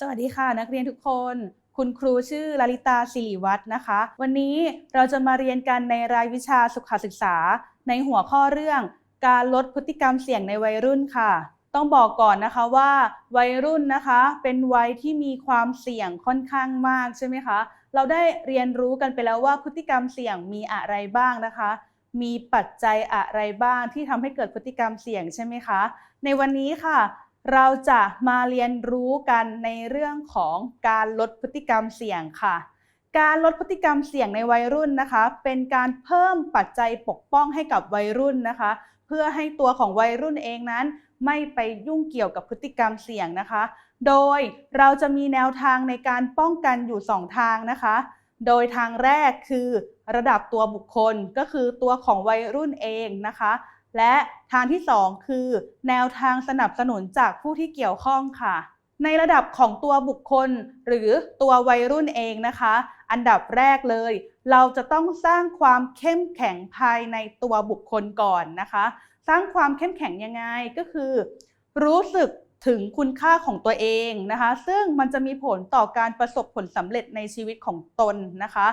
สวัสดีค่ะนักเรียนทุกคน คุณครูชื่อลลิตาสิริวัฒน์นะคะ วันนี้เราจะมาเรียนกันในรายวิชาสุขศึกษา ในหัวข้อเรื่อง การลดพฤติกรรมเสี่ยงในวัยรุ่นค่ะ ต้องบอกก่อนนะคะว่า วัยรุ่นนะคะเป็นวัยที่มีความเสี่ยงค่อนข้างมากใช่ไหมคะเราได้เรียนรู้กันไปแล้วว่าพฤติกรรมเสี่ยงมีอะไรบ้างนะคะมีปัจจัยอะไรบ้างที่ทำให้เกิดพฤติกรรมเสี่ยงใช่ไหมคะ ในวันนี้ค่ะ เราจะมาเรียนรู้กันในเรื่องของการลดพฤติกรรมเสี่ยงค่ะ การลดพฤติกรรมเสี่ยงในวัยรุ่นนะคะ เป็นการเพิ่มปัจจัยปกป้องให้กับวัยรุ่นนะคะ เพื่อให้ตัวของวัยรุ่นเองนั้น ไม่ไปยุ่งเกี่ยวกับพฤติกรรมเสี่ยงนะคะ โดยเราจะมีแนวทางในการป้องกันอยู่ 2 ทางนะคะ โดยทางแรกคือระดับตัวบุคคลก็คือตัวของวัยรุ่นเองนะคะ และทางที่ 2 คือ แนวทางสนับสนุนจากผู้ที่เกี่ยวข้องค่ะ ในระดับของตัวบุคคลหรือตัววัยรุ่นเองนะคะ อันดับแรกเลย เราจะต้องสร้างความเข้มแข็งภายในตัวบุคคลก่อนนะคะ สร้างความเข้มแข็งยังไงก็คือ รู้สึก ถึงคุณค่าของตัวเองนะคะ ซึ่งมันจะมีผลต่อการประสบผลสำเร็จในชีวิตของตนนะคะ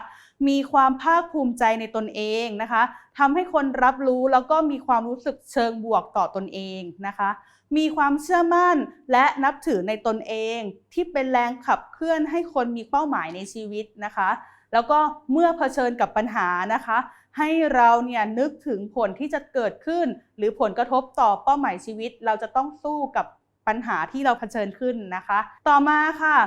มีความภาคภูมิใจในตนเองนะคะทำให้คนรับรู้แล้วก็มีความรู้สึกเชิงบวกต่อตนเองนะคะ มีความเชื่อมั่นและนับถือในตนเอง ที่เป็นแรงขับเคลื่อนให้คนมีเป้าหมายในชีวิตนะคะ แล้วก็เมื่อเผชิญกับปัญหานะคะ ให้เราเนี่ยนึกถึงผลที่จะเกิดขึ้น หรือผลกระทบต่อเป้าหมายชีวิต เราจะต้องสู้กับ ปัญหาที่เราเผชิญขึ้นนะคะ ต่อมาค่ะ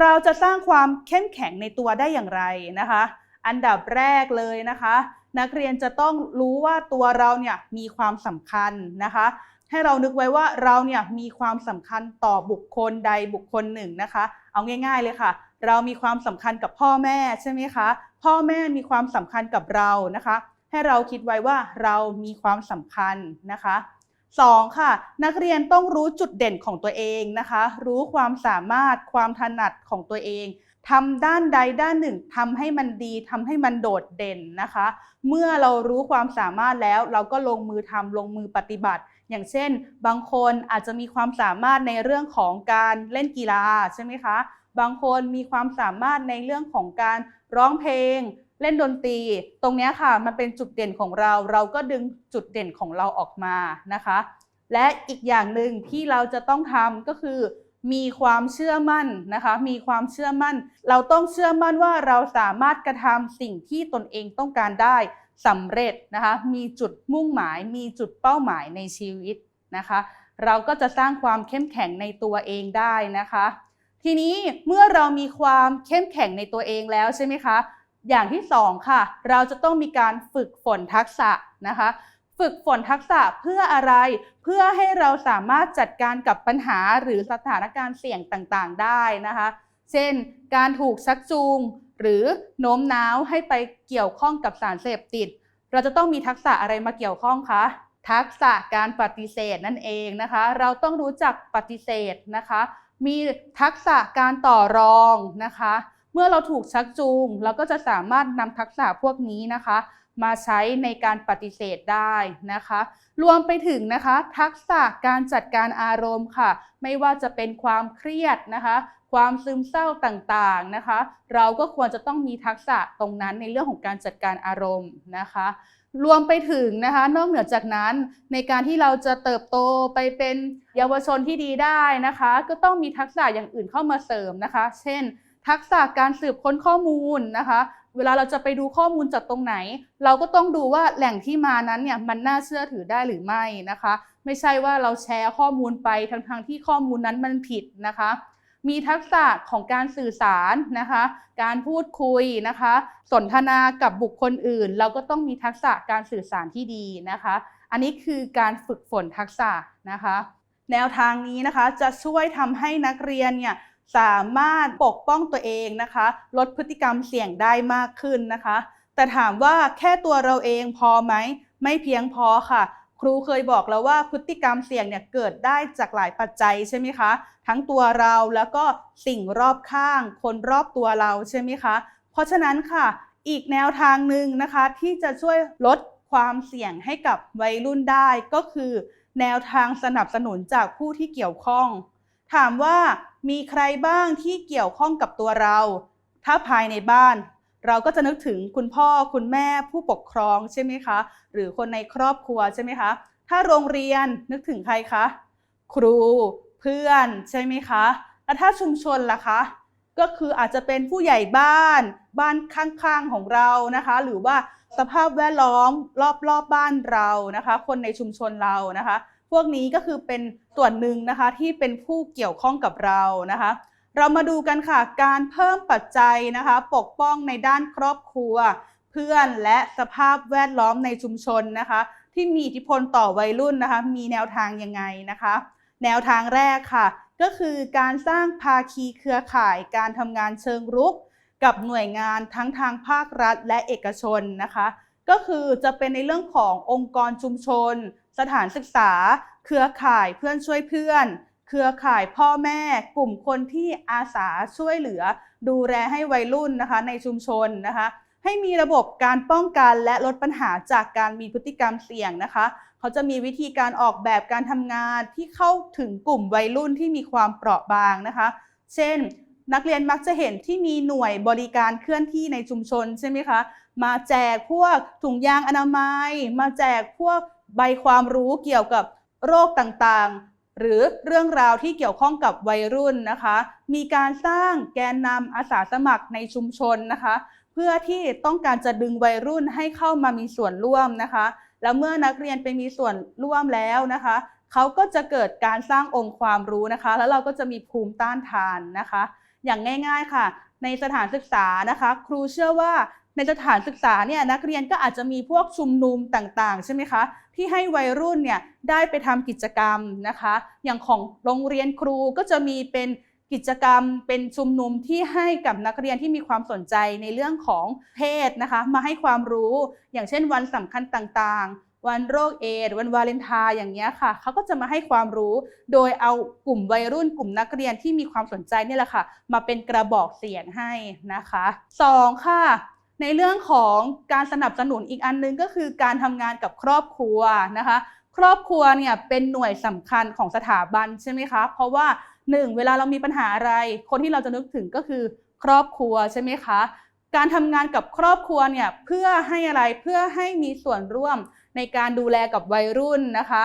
เราจะสร้างความเข้มแข็งในตัวได้อย่างไรนะคะ อันดับแรกเลยนะคะ นักเรียนจะต้องรู้ว่าตัวเราเนี่ยมีความสำคัญนะคะให้เรานึกไว้ว่าเราเนี่ยมีความสำคัญต่อบุคคลใดบุคคลหนึ่งนะคะ เอาง่าย ๆเลยค่ะ เรามีความสำคัญกับพ่อแม่ใช่ไหมคะ พ่อแม่มีความสำคัญกับเรานะคะ ให้เราคิดไว้ว่าเรามีความสำคัญนะคะ 2. ค่ะนักเรียนต้องรู้จุดเด่นของตัวเองนะคะ รู้ความสามารถความถนัดของตัวเองทำด้านใดด้านหนึ่งทำให้มันดีทำให้มันโดดเด่นนะคะ เมื่อเรารู้ความสามารถแล้วเราก็ลงมือทำลงมือปฏิบัติ อย่างเช่น บางคนอาจจะมีความสามารถในเรื่องของการเล่นกีฬาใช่ไหมคะ บางคนมีความสามารถในเรื่องของการร้องเพลง เล่นดนตรี ตรงนี้ค่ะมันเป็นจุดเด่นของเรา เราก็ดึงจุดเด่นของเราออกมานะคะ และอีกอย่างหนึ่งที่เราจะต้องทำก็คือ มีความเชื่อมั่นนะคะ มีความเชื่อมั่น เราต้องเชื่อมั่นว่าเราสามารถกระทำสิ่งที่ตนเองต้องการได้สำเร็จนะคะ มีจุดมุ่งหมาย มีจุดเป้าหมายในชีวิตนะคะ เราก็จะสร้างความเข้มแข็งในตัวเองได้นะคะ ทีนี้เมื่อเรามีความเข้มแข็งในตัวเองแล้วใช่ไหมคะ อย่างที่สองค่ะ เราจะต้องมีการฝึกฝนทักษะนะคะ ฝึกฝนทักษะเพื่ออะไร เพื่อให้เราสามารถจัดการกับปัญหาหรือสถานการณ์เสี่ยงต่างๆ ได้นะคะ เช่น การถูกชักจูง หรือโน้มน้าวให้ไปเกี่ยวข้องกับสารเสพติด เราจะต้องมีทักษะอะไรมาเกี่ยวข้องคะทักษะการปฏิเสธนั่นเองนะคะ เราต้องรู้จักปฏิเสธนะคะ มีทักษะการต่อรองนะคะ เมื่อเราถูกชักจูง เราก็จะสามารถนำทักษะพวกนี้นะคะ มาใช้ในการปฏิเสธได้นะคะ รวมไปถึงนะคะ ทักษะการจัดการอารมณ์ค่ะ ไม่ว่าจะเป็นความเครียดนะคะ ความซึมเศร้าต่างๆนะคะ เราก็ควรจะต้องมีทักษะตรงนั้นในเรื่องของการจัดการอารมณ์นะคะรวมไปถึงนะคะนอกเหนือจากนั้นในการที่เราจะเติบโตไปเป็นเยาวชนที่ดีได้นะคะ ก็ต้องมีทักษะอย่างอื่นเข้ามาเสริมนะคะ เช่น ทักษะการสืบค้นข้อมูลนะคะ เวลาเราจะไปดูข้อมูลจากตรงไหน เราก็ต้องดูว่าแหล่งที่มานั้นเนี่ยมันน่าเชื่อถือได้หรือไม่นะคะ ไม่ใช่ว่าเราแชร์ข้อมูลไปทั้งๆที่ข้อมูลนั้นมันผิดนะคะ มีทักษะของการสื่อสารนะคะ การพูดคุยนะคะ สนทนากับบุคคลอื่น เราก็ต้องมีทักษะการสื่อสารที่ดีนะคะ อันนี้คือการฝึกฝนทักษะนะคะ แนวทางนี้นะคะจะช่วยทำให้นักเรียนเนี่ย สามารถปกป้องตัวเองนะคะ ลดพฤติกรรมเสี่ยงได้มากขึ้นนะคะ แต่ถามว่าแค่ตัวเราเองพอไหม ไม่เพียงพอค่ะ ครูเคยบอกแล้วว่าพฤติกรรมเสี่ยงเนี่ยเกิดได้จากหลายปัจจัยใช่ไหมคะ ทั้งตัวเราแล้วก็สิ่งรอบข้าง คนรอบตัวเราใช่ไหมคะ เพราะฉะนั้นค่ะ อีกแนวทางหนึ่งนะคะ ที่จะช่วยลดความเสี่ยงให้กับวัยรุ่นได้ก็คือ แนวทางสนับสนุนจากผู้ที่เกี่ยวข้อง ถามว่ามีใครบ้างที่เกี่ยวข้องกับตัวเรา ถ้าภายในบ้าน เราก็จะนึกถึงคุณพ่อคุณแม่ผู้ปกครองใช่ไหมคะ หรือคนในครอบครัวใช่ไหมคะ ถ้าโรงเรียนนึกถึงใครคะ ครูเพื่อนใช่ไหมคะ แล้วถ้าชุมชนล่ะคะ ก็คืออาจจะเป็นผู้ใหญ่บ้าน บ้านข้างๆของเรานะคะ หรือว่าสภาพแวดล้อมรอบๆบบ้านเรานะคะ คนในชุมชนเรานะคะ พวกนี้ก็คือเป็นส่วนหนึ่งนะคะที่เป็นผู้เกี่ยวข้องกับเรานะคะ เรามาดูกันค่ะการเพิ่มปัจจัยนะคะ ปกป้องในด้านครอบครัว เพื่อนและสภาพแวดล้อมในชุมชนนะคะ ที่มีอิทธิพลต่อวัยรุ่นนะคะ มีแนวทางยังไงนะคะ แนวทางแรกค่ะ ก็คือการสร้างภาคีเครือข่าย การทำงานเชิงรุก กับหน่วยงานทั้งทางภาครัฐและเอกชนนะคะ ก็คือจะเป็นในเรื่องขององค์กรชุมชน สถานศึกษา เครือข่ายเพื่อนช่วยเพื่อน เครือข่ายพ่อแม่ กลุ่มคนที่อาสาช่วยเหลือ ดูแลให้วัยรุ่นนะคะในชุมชนนะคะให้มีระบบการป้องกันและลดปัญหาจากการมีพฤติกรรมเสี่ยงนะคะ เขาจะมีวิธีการออกแบบการทำงานที่เข้าถึงกลุ่มวัยรุ่นที่มีความเปราะบางนะคะ เช่น นักเรียนมักจะเห็นที่มีหน่วยบริการเคลื่อนที่ในชุมชนใช่ไหมคะ มาแจกพวกถุงยางอนามัย มาแจกพวก ใบความรู้เกี่ยวกับโรคต่างๆ หรือเรื่องราวที่เกี่ยวข้องกับวัยรุ่นนะคะ มีการสร้างแกนนำอาสาสมัครในชุมชนนะคะ เพื่อที่ต้องการจะดึงวัยรุ่นให้เข้ามามีส่วนร่วมนะคะ แล้วเมื่อนักเรียนไปมีส่วนร่วมแล้วนะคะเขาก็จะเกิดการสร้างองค์ความรู้นะคะ แล้วเราก็จะมีภูมิต้านทานนะคะ อย่างง่ายๆค่ะ ในสถานศึกษานะคะ ครูเชื่อว่าในสถานศึกษาเนี่ยนักเรียนก็อาจจะมีพวกชุมนุมต่างๆ ใช่ไหมคะ ที่ให้วัยรุ่นเนี่ยได้ไปทำกิจกรรมนะคะ อย่างของโรงเรียนครูก็จะมีเป็นกิจกรรมเป็นชุมนุมที่ให้กับนักเรียนที่มีความสนใจในเรื่องของเพศนะคะมาให้ความรู้อย่างเช่นวันสำคัญต่างๆ วันโรคเอดวันวาเลนไทน์อย่างเงี้ยค่ะเขาก็จะมาให้ความรู้ โดยเอากลุ่มวัยรุ่นกลุ่มนักเรียนที่มีความสนใจนี่แหละค่ะ มาเป็นกระบอกเสียงให้นะคะสองค่ะ ในเรื่องของการสนับสนุนอีกอันนึงก็คือการทำงานกับครอบครัวนะคะ ครอบครัวเนี่ยเป็นหน่วยสำคัญของสถาบันใช่ไหมคะ เพราะว่าหนึ่งเวลาเรามีปัญหาอะไร คนที่เราจะนึกถึงก็คือครอบครัวใช่ไหมคะ การทำงานกับครอบครัวเนี่ยเพื่อให้อะไรเพื่อให้มีส่วนร่วมในการดูแลกับวัยรุ่นนะคะ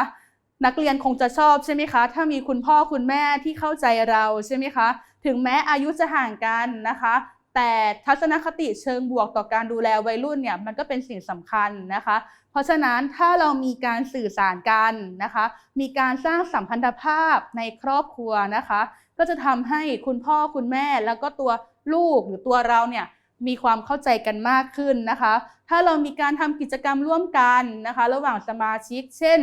นักเรียนคงจะชอบใช่ไหมคะ ถ้ามีคุณพ่อคุณแม่ที่เข้าใจเราใช่ไหมคะ ถึงแม้อายุจะห่างกันนะคะ แต่ทัศนคติเชิงบวกต่อการดูแลวัยรุ่นเนี่ยมันก็เป็นสิ่งสำคัญนะคะ เพราะฉะนั้นถ้าเรามีการสื่อสารกันนะคะ มีการสร้างสัมพันธภาพในครอบครัวนะคะ ก็จะทำให้คุณพ่อคุณแม่แล้วก็ตัวลูกหรือตัวเราเนี่ยมีความเข้าใจกันมากขึ้นนะคะ ถ้าเรามีการทำกิจกรรมร่วมกันนะคะ ระหว่างสมาชิก เช่น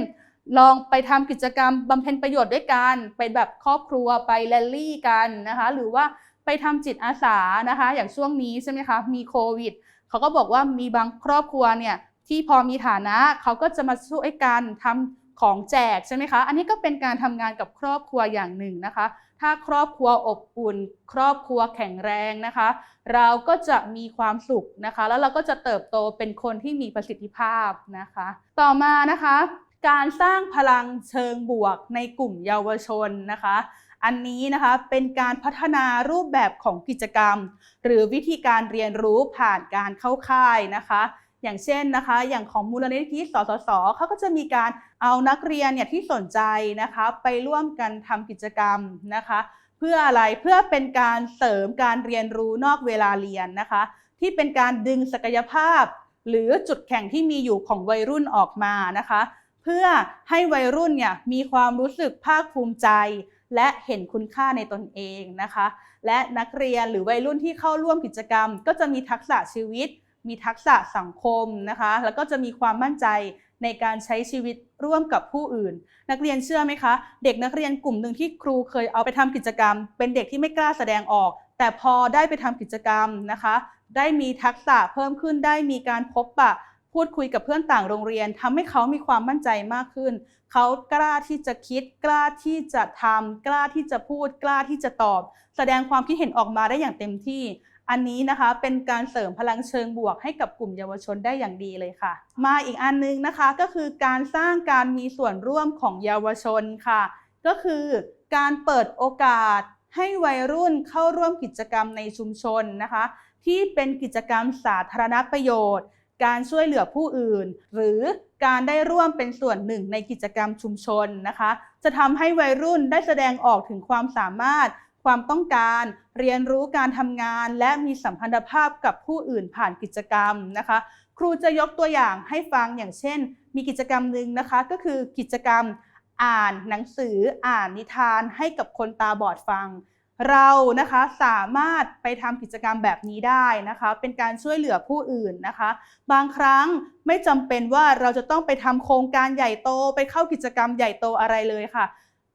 ลองไปทำกิจกรรมบำเพ็ญประโยชน์ด้วยกัน ไปแบบครอบครัวไปแรลลี่กันนะคะ หรือว่า ไปทำจิตอาสานะคะ อย่างช่วงนี้ใช่ไหมคะมีโควิดเขาก็บอกว่ามีบางครอบครัวเนี่ยที่พอมีฐานะเขาก็จะมาช่วยกันทำของแจกใช่ไหมคะ อันนี้ก็เป็นการทำงานกับครอบครัวอย่างหนึ่งนะคะ ถ้าครอบครัวอบอุ่น ครอบครัวแข็งแรงนะคะ เราก็จะมีความสุขนะคะ แล้วเราก็จะเติบโตเป็นคนที่มีประสิทธิภาพนะคะ ต่อมานะคะ การสร้างพลังเชิงบวกในกลุ่มเยาวชนนะคะ อันนี้นะคะเป็นการพัฒนารูปแบบของกิจกรรม หรือวิธีการเรียนรู้ผ่านการเข้าค่ายนะคะ อย่างเช่นนะคะ อย่างของมูลนิธิสสสเขาก็จะมีการเอานักเรียนเนี่ยที่สนใจนะคะ ไปร่วมกันทำกิจกรรมนะคะ เพื่ออะไรเพื่อเป็นการเสริมการเรียนรู้นอกเวลาเรียนนะคะ ที่เป็นการดึงศักยภาพ หรือจุดแข็งที่มีอยู่ของวัยรุ่นออกมานะคะ เพื่อให้วัยรุ่นเนี่ยมีความรู้สึกภาคภูมิใจ และเห็นคุณค่าในตนเองนะคะ และนักเรียนหรือวัยรุ่นที่เข้าร่วมกิจกรรม ก็จะมีทักษะชีวิต มีทักษะสังคมนะคะ แล้วก็จะมีความมั่นใจในการใช้ชีวิตร่วมกับผู้อื่น นักเรียนเชื่อไหมคะ เด็กนักเรียนกลุ่มหนึ่งที่ครูเคยเอาไปทำกิจกรรม เป็นเด็กที่ไม่กล้าแสดงออก แต่พอได้ไปทำกิจกรรมนะคะ ได้มีทักษะเพิ่มขึ้นได้มีการพบปะ พูดคุยกับเพื่อนต่างโรงเรียนทำให้เขามีความมั่นใจมากขึ้น เขากล้าที่จะคิด กล้าที่จะทำกล้าที่จะพูด กล้าที่จะตอบ แสดงความคิดเห็นออกมาได้อย่างเต็มที่ อันนี้นะคะเป็นการเสริมพลังเชิงบวกให้กับกลุ่มเยาวชนได้อย่างดีเลยค่ะ มาอีกอันนึงนะคะก็คือการสร้างการมีส่วนร่วมของเยาวชนค่ะ ก็คือการเปิดโอกาสให้วัยรุ่นเข้าร่วมกิจกรรมในชุมชนนะคะ ที่เป็นกิจกรรมสาธารณประโยชน์ การช่วยเหลือผู้อื่น หรือการได้ร่วมเป็นส่วนหนึ่งในกิจกรรมชุมชนนะคะ จะทำให้วัยรุ่นได้แสดงออกถึงความสามารถ ความต้องการ เรียนรู้การทำงาน และมีสัมพันธภาพกับผู้อื่นผ่านกิจกรรมนะคะ ครูจะยกตัวอย่างให้ฟังอย่างเช่น มีกิจกรรมหนึ่งนะคะ ก็คือกิจกรรมอ่านหนังสืออ่านนิทานให้กับคนตาบอดฟัง เรานะคะสามารถไปทำกิจกรรมแบบนี้ได้นะคะ เป็นการช่วยเหลือผู้อื่นนะคะ บางครั้งไม่จำเป็นว่าเราจะต้องไปทำโครงการใหญ่โต ไปเข้ากิจกรรมใหญ่โตอะไรเลยค่ะ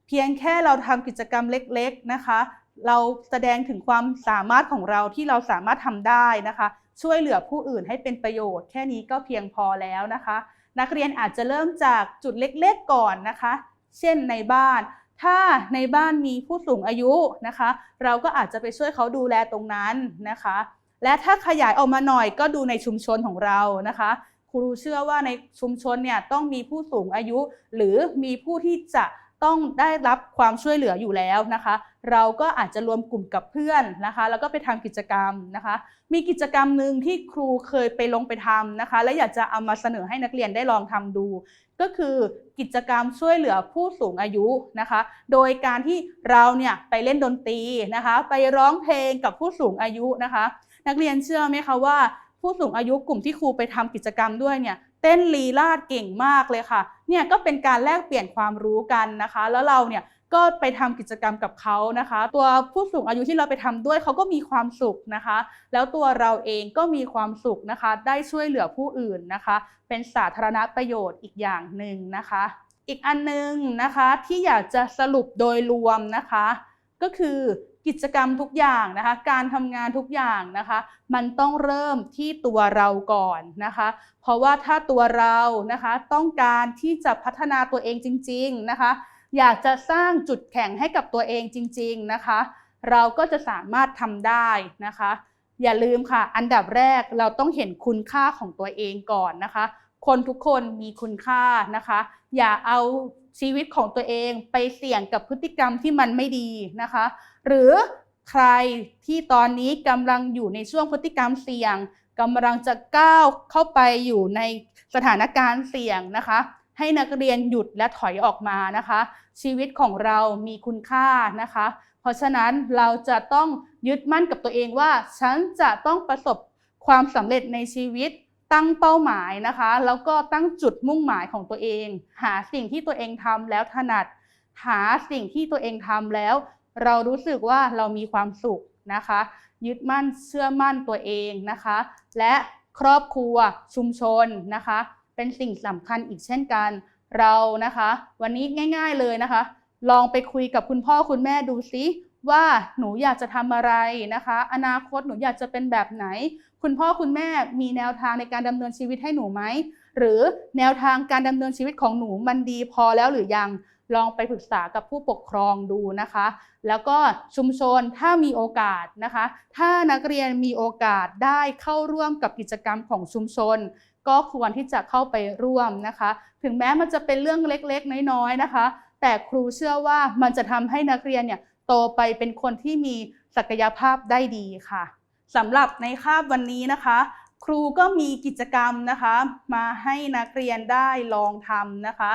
เพียงแค่เราทำกิจกรรมเล็กๆนะคะ เราแสดงถึงความสามารถของเราที่เราสามารถทำได้นะคะ ช่วยเหลือผู้อื่นให้เป็นประโยชน์ แค่นี้ก็เพียงพอแล้วนะคะ นักเรียนอาจจะเริ่มจากจุดเล็กๆก่อนนะคะ เช่นในบ้าน ถ้าในบ้านมีผู้สูงอายุนะคะ เราก็อาจจะไปช่วยเขาดูแลตรงนั้นนะคะ และถ้าขยายออกมาหน่อยก็ดูในชุมชนของเรานะคะ ครูเชื่อว่าในชุมชนเนี่ยต้องมีผู้สูงอายุ หรือมีผู้ที่จะต้องได้รับความช่วยเหลืออยู่แล้วนะคะ เราก็อาจจะรวมกลุ่มกับเพื่อนนะคะ แล้วก็ไปทำกิจกรรมนะคะ มีกิจกรรมหนึ่งที่ครูเคยไปลงไปทำนะคะ และอยากจะเอามาเสนอให้นักเรียนได้ลองทำดู ก็คือกิจกรรมช่วยเหลือผู้สูงอายุนะคะ โดยการที่เราเนี่ยไปเล่นดนตรีนะคะ ไปร้องเพลงกับผู้สูงอายุนะคะ นักเรียนเชื่อไหมคะว่าผู้สูงอายุกลุ่มที่ครูไปทำกิจกรรมด้วยเนี่ย เต้นลีลาดเก่งมากเลยค่ะ เนี่ยก็เป็นการแลกเปลี่ยนความรู้กันนะคะ แล้วเราเนี่ยก็ไปทำกิจกรรมกับเขานะคะ ตัวผู้สูงอายุที่เราไปทำด้วยเขาก็มีความสุขนะคะ แล้วตัวเราเองก็มีความสุขนะคะ ได้ช่วยเหลือผู้อื่นนะคะ เป็นสาธารณประโยชน์อีกอย่างหนึ่งนะคะ อีกอันหนึงนะคะที่อยากจะสรุปโดยรวมนะคะ ก็คือ กิจกรรมทุกอย่างนะคะ การทำงานทุกอย่างนะคะ มันต้องเริ่มที่ตัวเราก่อนนะคะ เพราะว่าถ้าตัวเรานะคะต้องการที่จะพัฒนาตัวเองจริง ๆนะคะ อยากจะสร้างจุดแข็งให้กับตัวเองจริง ๆนะคะ เราก็จะสามารถทำได้นะคะ อย่าลืมค่ะ อันดับแรกเราต้องเห็นคุณค่าของตัวเองก่อนนะคะ คนทุกคนมีคุณค่านะคะ อย่าเอา ชีวิตของตัวเองไปเสี่ยงกับพฤติกรรมที่มันไม่ดีนะคะ หรือใครที่ตอนนี้กำลังอยู่ในช่วงพฤติกรรมเสี่ยงกำลังจะก้าวเข้าไปอยู่ในสถานการณ์เสี่ยงนะคะ ให้นักเรียนหยุดและถอยออกมานะคะ ชีวิตของเรามีคุณค่านะคะ เพราะฉะนั้นเราจะต้องยึดมั่นกับตัวเองว่า ฉันจะต้องประสบความสำเร็จในชีวิต ตั้งเป้าหมายนะคะ แล้วก็ตั้งจุดมุ่งหมายของตัวเอง หาสิ่งที่ตัวเองทำแล้วถนัด หาสิ่งที่ตัวเองทำแล้ว เรารู้สึกว่าเรามีความสุขนะคะ ยึดมั่นเชื่อมั่นตัวเองนะคะ และครอบครัวชุมชนนะคะ เป็นสิ่งสำคัญอีกเช่นกัน เรานะคะ วันนี้ง่าย ๆเลยนะคะ ลองไปคุยกับคุณพ่อคุณแม่ดูซิ ว่าหนูอยากจะทำอะไรนะคะ อนาคตหนูอยากจะเป็นแบบไหน คุณพ่อคุณแม่มีแนวทางในการดำเนินชีวิตให้หนูไหมหรือแนวทางการดำเนินชีวิตของหนูมันดีพอแล้วหรือยังลองไปปรึกษากับผู้ปกครองดูนะคะ แล้วก็ชุมชนถ้ามีโอกาสนะคะ ถ้านักเรียนมีโอกาสได้เข้าร่วมกับกิจกรรมของชุมชน ก็ควรที่จะเข้าไปร่วมนะคะ ถึงแม้มันจะเป็นเรื่องเล็กๆ น้อยๆนะคะ แต่ครูเชื่อว่ามันจะทำให้นักเรียนเนี่ย โตไปเป็นคนที่มีศักยภาพได้ดีค่ะสำหรับในคาบวันนี้นะคะ ครูก็มีกิจกรรมนะคะ มาให้นักเรียนได้ลองทำนะคะ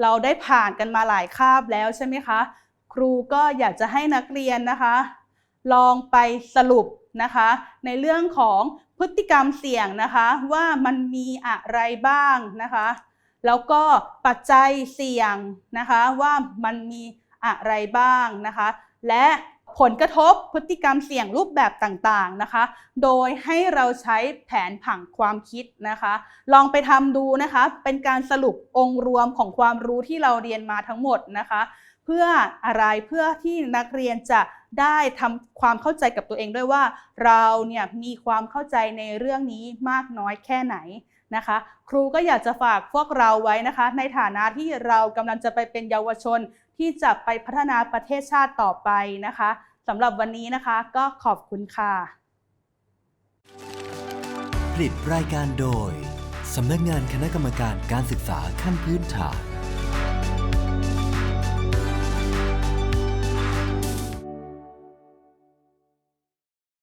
เราได้ผ่านกันมาหลายคาบแล้วใช่ไหมคะครูก็อยากจะให้นักเรียนนะคะ ลองไปสรุปนะคะ ในเรื่องของพฤติกรรมเสี่ยงนะคะ ว่ามันมีอะไรบ้างนะคะ แล้วก็ปัจจัยเสี่ยงนะคะว่ามันมีอะไรบ้างนะคะ และผลกระทบพฤติกรรมเสี่ยงรูปแบบต่างๆนะคะ โดยให้เราใช้แผนผังความคิดนะคะ ลองไปทำดูนะคะ เป็นการสรุปองค์รวมของความรู้ที่เราเรียนมาทั้งหมดนะคะ เพื่ออะไรเพื่อที่นักเรียนจะได้ทำความเข้าใจกับตัวเองด้วยว่า เราเนี่ยมีความเข้าใจในเรื่องนี้มากน้อยแค่ไหนนะคะ ครูก็อยากจะฝากพวกเราไว้นะคะ ในฐานะที่เรากำลังจะไปเป็นเยาวชน ที่จะไปพัฒนาประเทศชาติต่อไปนะคะสำหรับวันนี้นะคะก็ขอบคุณค่ะ ผลิตรายการโดยสำนักงานคณะกรรมการการศึกษาขั้นพื้นฐาน